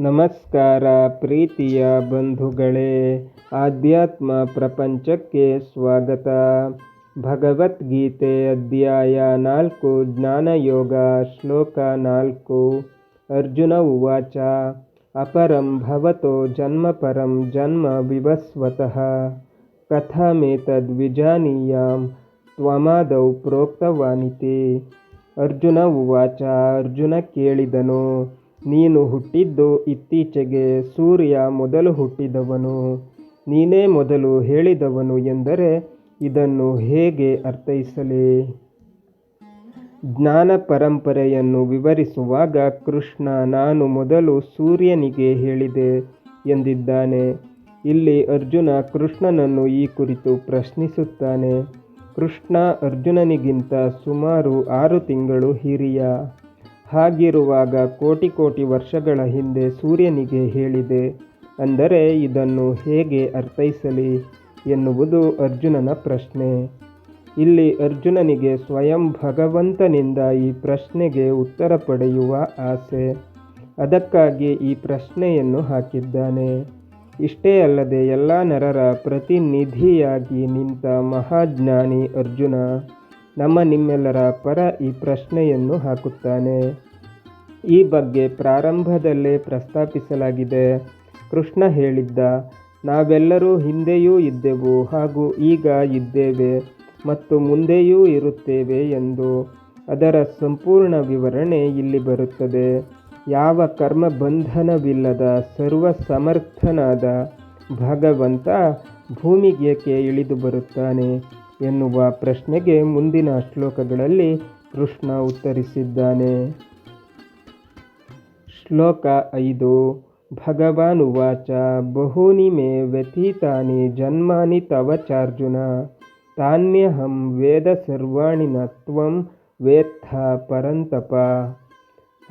ನಮಸ್ಕಾರ ಪ್ರೀತಿಯ ಬಂಧುಗಳೇ, ಆಧ್ಯಾತ್ಮ ಪ್ರಪಂಚಕ್ಕೆ ಸ್ವಾಗತ. ಭಗವದ್ಗೀತೆ ಅಧ್ಯಾಯ ನಾಲ್ಕು, ಜ್ಞಾನಯೋಗ, ಶ್ಲೋಕ ನಾಲ್ಕು. ಅರ್ಜುನ ಉವಾಚ, ಅಪರಂ ಭವತೋ ಜನ್ಮ ಪರಂ ಜನ್ಮ ವಿವಸ್ವತಃ. ಕಥಮೇತದ್ವಿಜಾನೀಯಾಂ, ತ್ವಮಾದೌ ಪ್ರೋಕ್ತವಾನಿತಿ. ಅರ್ಜುನ ಉವಾಚ, ಅರ್ಜುನ ಕೇಳಿದನು ನೀನು ಹುಟ್ಟಿದ್ದು ಇತ್ತೀಚೆಗೆ ಸೂರ್ಯ ಮೊದಲು ಹುಟ್ಟಿದವನು, ನೀನೇ ಮೊದಲು ಹೇಳಿದವನು ಎಂದರೆ ಇದನ್ನು ಹೇಗೆ ಅರ್ಥೈಸಲಿ? ಜ್ಞಾನ ಪರಂಪರೆಯನ್ನು ವಿವರಿಸುವಾಗ ಕೃಷ್ಣ, ನಾನು ಮೊದಲು ಸೂರ್ಯನಿಗೆ ಹೇಳಿದೆ ಎಂದಿದ್ದಾನೆ. ಇಲ್ಲಿ ಅರ್ಜುನ ಕೃಷ್ಣನನ್ನು ಈ ಕುರಿತು ಪ್ರಶ್ನಿಸುತ್ತಾನೆ. ಕೃಷ್ಣ ಅರ್ಜುನನಿಗಿಂತ ಸುಮಾರು ಆರು ತಿಂಗಳು ಹಿರಿಯ. ಹಾಗಿರುವಾಗ ಕೋಟಿ ಕೋಟಿ ವರ್ಷಗಳ ಹಿಂದೆ ಸೂರ್ಯನಿಗೆ ಹೇಳಿದೆ, ಅಂದರೆ ಇದನ್ನು ಹೇಗೆ ಅರ್ಥೈಸಲಿ ಎನ್ನುವುದು ಅರ್ಜುನನ ಪ್ರಶ್ನೆ. ಇಲ್ಲಿ ಅರ್ಜುನನಿಗೆ ಸ್ವಯಂ ಭಗವಂತನಿಂದ ಈ ಪ್ರಶ್ನೆಗೆ ಉತ್ತರ ಪಡೆಯುವ ಆಸೆ. ಅದಕ್ಕಾಗಿ ಈ ಪ್ರಶ್ನೆಯನ್ನು ಹಾಕಿದ್ದಾನೆ. ಇಷ್ಟೇ ಅಲ್ಲದೆ ಎಲ್ಲ ನರರ ಪ್ರತಿನಿಧಿಯಾಗಿ ನಿಂತ ಮಹಾಜ್ಞಾನಿ ಅರ್ಜುನ. ನಮ್ಮ ನಿಮ್ಮೆಲ್ಲರ ಪರ ಈ ಪ್ರಶ್ನೆಯನ್ನು ಹಾಕುತ್ತಾನೆ. ಈ ಬಗ್ಗೆ ಪ್ರಾರಂಭದಲ್ಲೇ ಪ್ರಸ್ತಾಪಿಸಲಾಗಿದೆ. ಕೃಷ್ಣ ಹೇಳಿದ್ದ, ನಾವೆಲ್ಲರೂ ಹಿಂದೆಯೂ ಇದ್ದೆವು ಹಾಗೂ ಈಗ ಇದ್ದೇವೆ ಮತ್ತು ಮುಂದೆಯೂ ಇರುತ್ತೇವೆ ಎಂದು. ಅದರ ಸಂಪೂರ್ಣ ವಿವರಣೆ ಇಲ್ಲಿ ಬರುತ್ತದೆ. ಯಾವ ಕರ್ಮ ಬಂಧನವಿಲ್ಲದ ಸರ್ವ ಸಮರ್ಥನಾದ ಭಗವಂತ ಭೂಮಿಗೇಕೆ ಇಳಿದು ಬರುತ್ತಾನೆ? ಎನ್ನುವ ಪ್ರಶ್ನೆಗೆ ಮುಂದಿನ ಶ್ಲೋಕಗಳಲ್ಲಿ ಕೃಷ್ಣ ಉತ್ತರಿಸಿದ್ದಾನೆ. ಶ್ಲೋಕ ಐದು, ಭಗವಾನ್ ಉವಾಚ, ಬಹೂನಿ ಮೇ ವ್ಯತೀತಾನಿ ಜನ್ಮಾನಿ ತವ ಚಾರ್ಜುನ, ತಾನ್ಯಹಂ ವೇದ ಸರ್ವಾಣಿ ನತ್ವಂ ತ್ವಂ ವೇತ್ಥ ಪರಂತಪ.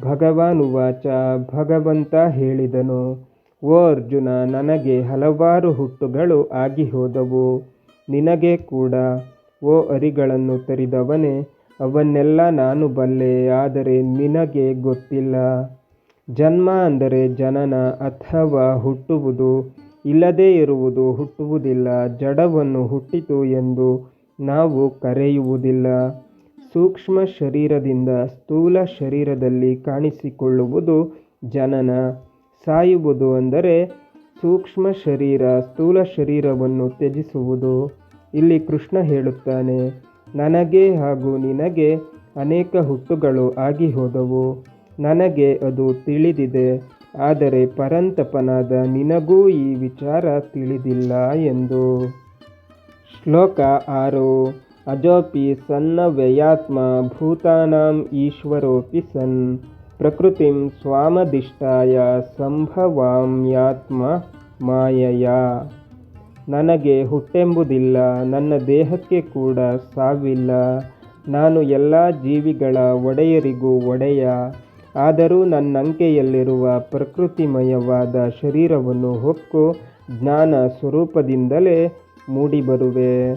ಭಗವಾನ್ ಉವಾಚ, ಭಗವಂತ ಹೇಳಿದನು, ಓ ಅರ್ಜುನ, ನನಗೆ ಹಲವಾರು ಹುಟ್ಟುಗಳು ಆಗಿ ಹೋದವು. ನಿನಗೆ ಕೂಡ, ಓ ಅರಿಗಳನ್ನು ತರಿದವನೇ, ಅವನ್ನೆಲ್ಲ ನಾನು ಬಲ್ಲೆ, ಆದರೆ ನಿನಗೆ ಗೊತ್ತಿಲ್ಲ. ಜನ್ಮ ಅಂದರೆ ಜನನ, ಅಥವಾ ಹುಟ್ಟುವುದು, ಇಲ್ಲದೇ ಇರುವುದು, ಹುಟ್ಟುವುದಿಲ್ಲ, ಜಡವನ್ನು ಹುಟ್ಟಿತು ಎಂದು ನಾವು ಕರೆಯುವುದಿಲ್ಲ. ಸೂಕ್ಷ್ಮ ಶರೀರದಿಂದ ಸ್ಥೂಲ ಶರೀರದಲ್ಲಿ ಕಾಣಿಸಿಕೊಳ್ಳುವುದು ಜನನ. ಸಾಯುವುದು ಅಂದರೆ ಸೂಕ್ಷ್ಮ ಶರೀರ, ಸ್ಥೂಲ ಶರೀರವನ್ನು ತ್ಯಜಿಸುವುದು. ಇಲ್ಲಿ ಕೃಷ್ಣ ಹೇಳುತ್ತಾನೆ, ನನಗೆ ಹಾಗೂ ನಿನಗೆ ಅನೇಕ ಹುಟ್ಟುಗಳು ಆಗಿ ಹೋದವು. ನನಗೆ ಅದು ತಿಳಿದಿದೆ. ಆದರೆ ಪರಂತಪನಾದ ನಿನಗೂ ಈ ವಿಚಾರ ತಿಳಿದಿಲ್ಲ ಎಂದು. ಶ್ಲೋಕ ಆರು, ಅಜೋಪಿ ಸನ್ನ ವ್ಯಯಾತ್ಮ ಭೂತಾನಾಂ ಈಶ್ವರೋಪಿ ಸನ್. ಪ್ರಕೃತಿಂ ಸ್ವಾಮದಿಷ್ಟಾಯ ಸಂಭವಾಮ್ಯಾತ್ಮ ಮಾಯಯ ನನಗೆ ಹುಟ್ಟೆಂಬುದಿಲ್ಲ, ನನ್ನ ದೇಹಕ್ಕೆ ಕೂಡ ಸಾವಿಲ್ಲ. ನಾನು ಎಲ್ಲ ಜೀವಿಗಳ ಒಡೆಯರಿಗೂ ಒಡೆಯ. ಆದರೂ ನನ್ನಂಕೆಯಲ್ಲಿರುವ ಪ್ರಕೃತಿಮಯವಾದ ಶರೀರವನ್ನು ಹೊಕ್ಕು ಜ್ಞಾನ ಸ್ವರೂಪದಿಂದಲೇ ಮೂಡಿಬರುವೆ.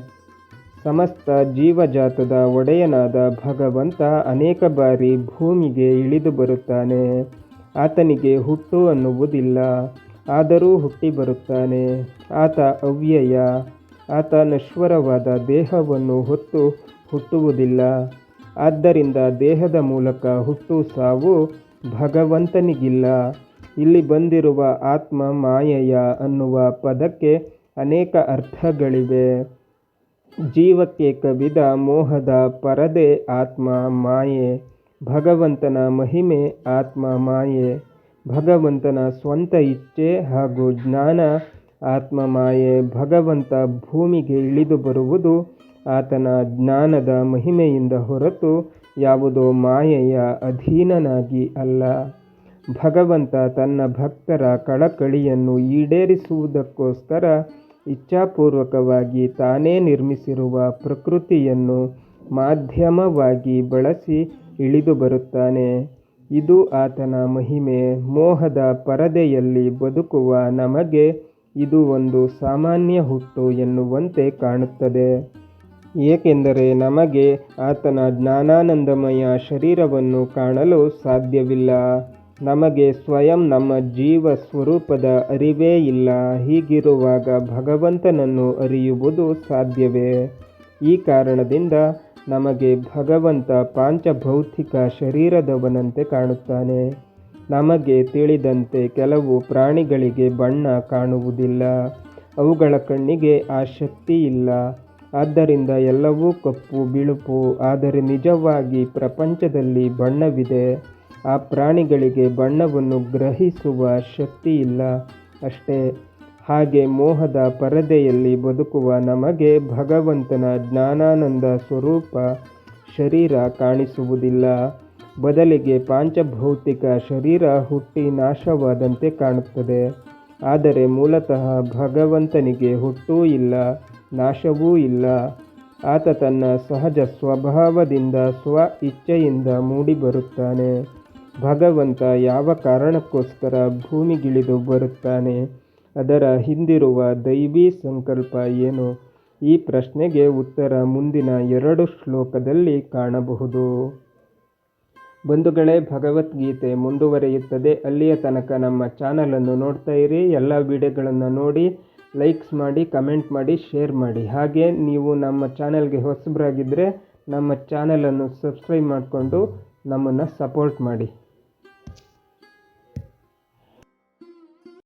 ಸಮಸ್ತ ಜೀವಜಾತದ ಒಡೆಯನಾದ ಭಗವಂತ ಅನೇಕ ಬಾರಿ ಭೂಮಿಗೆ ಇಳಿದು ಬರುತ್ತಾನೆ. ಆತನಿಗೆ ಹುಟ್ಟು ಅನ್ನುವುದಿಲ್ಲ, ಆದರೂ ಹುಟ್ಟಿ ಬರುತ್ತಾನೆ. ಆತ ಅವ್ಯಯ, ಆತ ನಶ್ವರವಾದ ದೇಹವನ್ನು ಹೊತ್ತು ಹುಟ್ಟುವುದಿಲ್ಲ. ಆದ್ದರಿಂದ ದೇಹದ ಮೂಲಕ ಹುಟ್ಟು ಸಾವು ಭಗವಂತನಿಗಿಲ್ಲ. ಇಲ್ಲಿ ಬಂದಿರುವ ಆತ್ಮ ಮಾಯೆಯ ಅನ್ನುವ ಪದಕ್ಕೆ ಅನೇಕ ಅರ್ಥಗಳಿವೆ. ಜೀವಕ್ಕೆ ಕವಿದ ಮೋಹದ ಪರದೆ ಆತ್ಮ ಮಾಯೆ, ಭಗವಂತನ ಮಹಿಮೆ ಆತ್ಮ ಮಾಯೆ, ಭಗವಂತನ ಸ್ವಂತ ಇಚ್ಛೆ ಹಾಗೂ ಜ್ಞಾನ ಆತ್ಮ ಮಾಯೆ, ಭಗವಂತ ಭೂಮಿಗೆ ಇಳಿದು ಬರುವುದು ಆತನ ಜ್ಞಾನದ ಮಹಿಮೆಯಿಂದ ಹೊರತು ಯಾವುದೋ ಮಾಯೆಯ ಅಧೀನನಾಗಿ ಅಲ್ಲ. ಭಗವಂತ ತನ್ನ ಭಕ್ತರ ಕಳಕಳಿಯನ್ನು ಈಡೇರಿಸುವುದಕ್ಕೋಸ್ಕರ ಇಚ್ಛಾಪೂರ್ವಕವಾಗಿ ತಾನೇ ನಿರ್ಮಿಸಿರುವ ಪ್ರಕೃತಿಯನ್ನು ಮಾಧ್ಯಮವಾಗಿ ಬಳಸಿ ಇಳಿದುಬರುತ್ತಾನೆ. ಇದು ಆತನ ಮಹಿಮೆ. ಮೋಹದ ಪರದೆಯಲ್ಲಿ ಬದುಕುವ ನಮಗೆ ಇದು ಒಂದು ಸಾಮಾನ್ಯ ಹುಟ್ಟು ಎನ್ನುವಂತೆ ಕಾಣುತ್ತದೆ. ಏಕೆಂದರೆ ನಮಗೆ ಆತನ ಜ್ಞಾನಾನಂದಮಯ ಶರೀರವನ್ನು ಕಾಣಲು ಸಾಧ್ಯವಿಲ್ಲ. ನಮಗೆ ಸ್ವಯಂ ನಮ್ಮ ಜೀವ ಸ್ವರೂಪದ ಅರಿವೇ ಇಲ್ಲ. ಹೀಗಿರುವಾಗ ಭಗವಂತನನ್ನು ಅರಿಯುವುದು ಸಾಧ್ಯವೇ? ಈ ಕಾರಣದಿಂದ ನಮಗೆ ಭಗವಂತ ಪಾಂಚಭೌತಿಕ ಶರೀರದವನಂತೆ ಕಾಣುತ್ತಾನೆ. ನಮಗೆ ತಿಳಿದಂತೆ ಕೆಲವು ಪ್ರಾಣಿಗಳಿಗೆ ಬಣ್ಣ ಕಾಣುವುದಿಲ್ಲ. ಅವುಗಳ ಕಣ್ಣಿಗೆ ಆ ಶಕ್ತಿ ಇಲ್ಲ. ಆದ್ದರಿಂದ ಎಲ್ಲವೂ ಕಪ್ಪು, ಬಿಳುಪು, ಆದರೆ ನಿಜವಾಗಿ ಪ್ರಪಂಚದಲ್ಲಿ ಬಣ್ಣವಿದೆ. ಆ ಪ್ರಾಣಿಗಳಿಗೆ ಬಣ್ಣವನ್ನು ಗ್ರಹಿಸುವ ಶಕ್ತಿ ಇಲ್ಲ ಅಷ್ಟೇ. ಹಾಗೆ ಮೋಹದ ಪರದೆಯಲ್ಲಿ ಬದುಕುವ ನಮಗೆ ಭಗವಂತನ ಜ್ಞಾನಾನಂದ ಸ್ವರೂಪ ಶರೀರ ಕಾಣಿಸುವುದಿಲ್ಲ. ಬದಲಿಗೆ ಪಾಂಚಭೌತಿಕ ಶರೀರ ಹುಟ್ಟಿ ನಾಶವಾದಂತೆ ಕಾಣುತ್ತದೆ. ಆದರೆ ಮೂಲತಃ ಭಗವಂತನಿಗೆ ಹುಟ್ಟೂ ಇಲ್ಲ, ನಾಶವೂ ಇಲ್ಲ. ಆತ ತನ್ನ ಸಹಜ ಸ್ವಭಾವದಿಂದ ಸ್ವ ಇಚ್ಛೆಯಿಂದ ಮೂಡಿಬರುತ್ತಾನೆ. ಭಗವಂತ ಯಾವ ಕಾರಣಕ್ಕೋಸ್ಕರ ಭೂಮಿಗಿಳಿದು ಬರುತ್ತಾನೆ? ಅದರ ಹಿಂದಿರುವ ದೈವಿ ಸಂಕಲ್ಪ ಏನು? ಈ ಪ್ರಶ್ನೆಗೆ ಉತ್ತರ ಮುಂದಿನ ಎರಡು ಶ್ಲೋಕದಲ್ಲಿ ಕಾಣಬಹುದು. ಬಂಧುಗಳೇ, ಭಗವದ್ಗೀತೆ ಮುಂದುವರಿಯುತ್ತದೆ. ಅಲ್ಲಿಯ ತನಕ ನಮ್ಮ ಚಾನಲನ್ನು ನೋಡ್ತಾ ಇರಿ. ಎಲ್ಲ ವಿಡಿಯೋಗಳನ್ನು ನೋಡಿ, ಲೈಕ್ಸ್ ಮಾಡಿ, ಕಮೆಂಟ್ ಮಾಡಿ, ಶೇರ್ ಮಾಡಿ. ಹಾಗೆ ನೀವು ನಮ್ಮ ಚಾನಲ್ಗೆ ಹೊಸಬರಾಗಿದ್ದರೆ ನಮ್ಮ ಚಾನಲನ್ನು ಸಬ್ಸ್ಕ್ರೈಬ್ ಮಾಡಿಕೊಂಡು ನಮ್ಮನ್ನು ಸಪೋರ್ಟ್ ಮಾಡಿ.